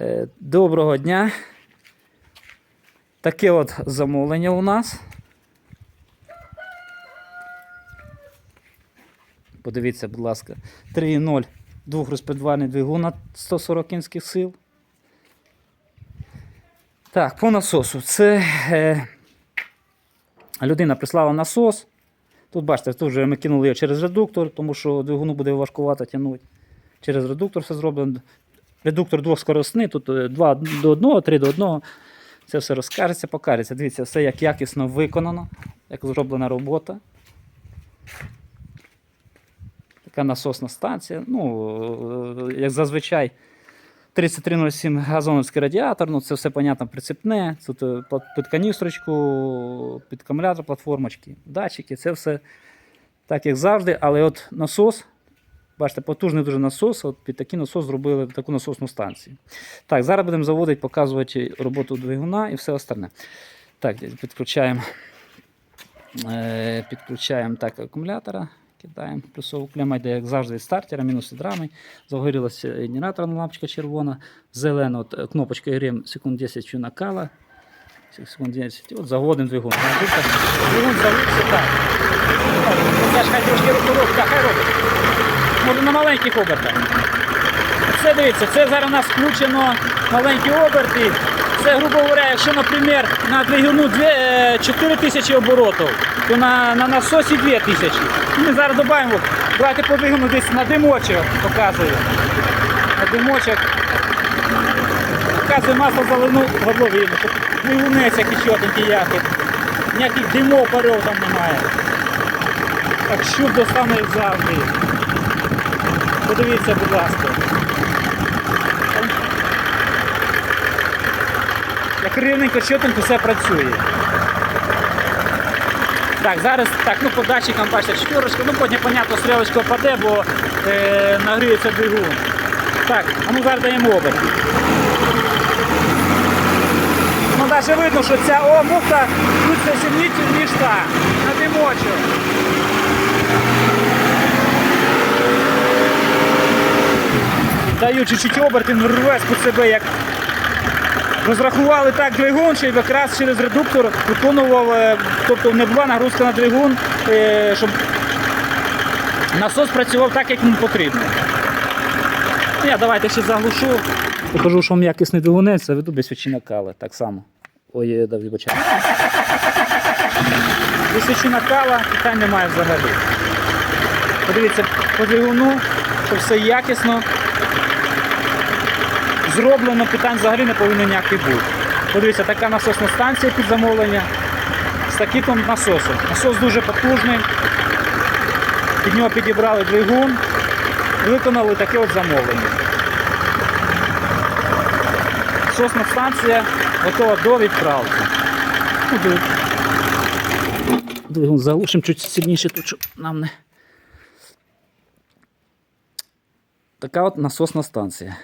Е, Доброго дня. Таке от замовлення у нас. Подивіться, будь ласка, 3.0 двохрозпідвальний двигун на 140 кінських сил. Так, по насосу. Це е, людина прислала насос. Тут бачите, тут вже ми кинули його через редуктор, тому що двигуну буде важкувато тягнути. Через редуктор все зроблено. Редуктор двохскоростний, тут е, 2 до 1, 3 до 1. Це все розкажеться, покажеться. Дивіться, все як якісно виконано, як зроблена робота. Така насосна станція. Ну, е, як зазвичай, 3307 газоновський радіатор, ну це все, понятно, прицепне. Тут е, під- каністрочку, під акумулятор, платформочки, датчики, це все так, як завжди. Але от насос, бачите, потужний дуже насос. От під такий насос зробили таку насосну станцію. Так, зараз будемо заводити, показувати роботу двигуна і все остальне. Так, підключаємо, е, підключаємо так, акумулятора. Кидаємо плюсову клема, йде, як завжди, від стартера, мінус від рами. Загорілася генераторна лампочка червона. Зелена от, е, кнопочка грім секунд 10 чи накала. Секунд 10. От заводимо двигун. Двигун заводиться так. Ж хай трошки рухоробка, хай робить. Може на маленьких обертах. Це дивіться, це зараз у нас включено маленькі оберти. Це, грубо говоря, якщо, наприклад, на двигуну е, 4 тисячі оборотів, то на, на насосі 2 тисячі. Ми зараз додаємо, давайте по десь на димочок показую. На димочок. Показую масло заливну горловину, двигунець який чотенький який. Ніяких димов, паров там немає. Так щуп достане як завжди. Подивіться, будь ласка. Як рівненько, чотенько все працює. Так, зараз так, ну по датчикам бачите, четверочка, ну потім, понятно, стрілочка впаде, бо е, нагріється двигун. Так, а ну зараз даємо оберт. Ну навіть видно, що ця о, муфта крутиться сильніше, ніж та. На димочок. Даю чуть-чуть оберт, він рве з себе як Розрахували так двигун, щоб якраз через редуктор виконував, е, тобто не була нагрузка на двигун, е, щоб насос працював так, як йому потрібно. Ну, Я давайте ще заглушу. Покажу, що вам якісний двигунець, заведу без свічі накали. Так само. Ой, я дав вибачаю. Без свічі накала питань немає взагалі. Подивіться по двигуну, що все якісно зроблено, питань взагалі не повинно ніяких бути. Подивіться, така насосна станція під замовлення з таким насосом. Насос дуже потужний. Під нього підібрали двигун, виконали таке от замовлення. Насосна станція готова до відправки. Двигун заглушимо чуть сильніше тут, щоб нам не. Така от насосна станція.